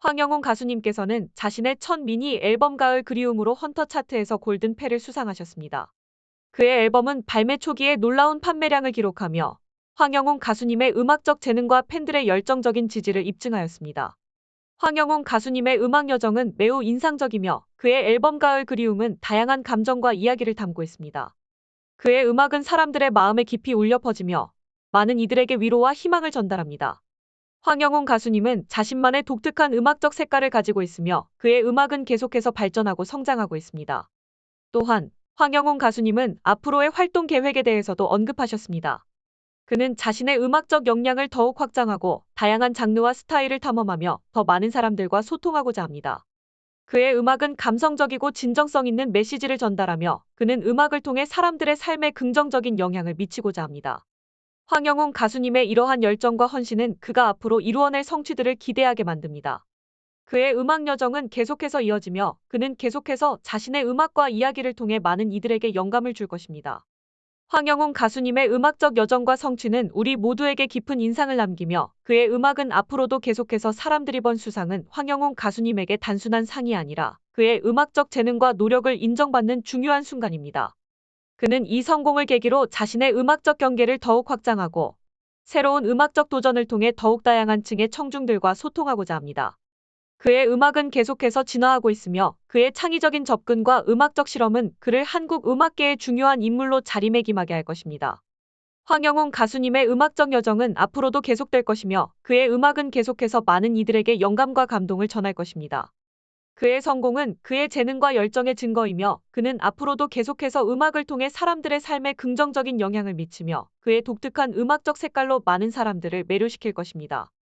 황영웅 가수님께서는 자신의 첫 미니 앨범 가을 그리움으로 헌터 차트에서 골든패를 수상하셨습니다. 그의 앨범은 발매 초기에 놀라운 판매량을 기록하며 황영웅 가수님의 음악적 재능과 팬들의 열정적인 지지를 입증하였습니다. 황영웅 가수님의 음악 여정은 매우 인상적이며 그의 앨범 가을 그리움은 다양한 감정과 이야기를 담고 있습니다. 그의 음악은 사람들의 마음에 깊이 울려 퍼지며 많은 이들에게 위로와 희망을 전달합니다. 황영웅 가수님은 자신만의 독특한 음악적 색깔을 가지고 있으며 그의 음악은 계속해서 발전하고 성장하고 있습니다. 또한 황영웅 가수님은 앞으로의 활동 계획에 대해서도 언급하셨습니다. 그는 자신의 음악적 역량을 더욱 확장하고 다양한 장르와 스타일을 탐험하며 더 많은 사람들과 소통하고자 합니다. 그의 음악은 감성적이고 진정성 있는 메시지를 전달하며 그는 음악을 통해 사람들의 삶에 긍정적인 영향을 미치고자 합니다. 황영웅 가수님의 이러한 열정과 헌신은 그가 앞으로 이루어낼 성취들을 기대하게 만듭니다. 그의 음악 여정은 계속해서 이어지며 그는 계속해서 자신의 음악과 이야기를 통해 많은 이들에게 영감을 줄 것입니다. 황영웅 가수님의 음악적 여정과 성취는 우리 모두에게 깊은 인상을 남기며 그의 음악은 앞으로도 계속해서 사람들이 본 수상은 황영웅 가수님에게 단순한 상이 아니라 그의 음악적 재능과 노력을 인정받는 중요한 순간입니다. 그는 이 성공을 계기로 자신의 음악적 경계를 더욱 확장하고 새로운 음악적 도전을 통해 더욱 다양한 층의 청중들과 소통하고자 합니다. 그의 음악은 계속해서 진화하고 있으며 그의 창의적인 접근과 음악적 실험은 그를 한국 음악계의 중요한 인물로 자리매김하게 할 것입니다. 황영웅 가수님의 음악적 여정은 앞으로도 계속될 것이며 그의 음악은 계속해서 많은 이들에게 영감과 감동을 전할 것입니다. 그의 성공은 그의 재능과 열정의 증거이며 그는 앞으로도 계속해서 음악을 통해 사람들의 삶에 긍정적인 영향을 미치며 그의 독특한 음악적 색깔로 많은 사람들을 매료시킬 것입니다.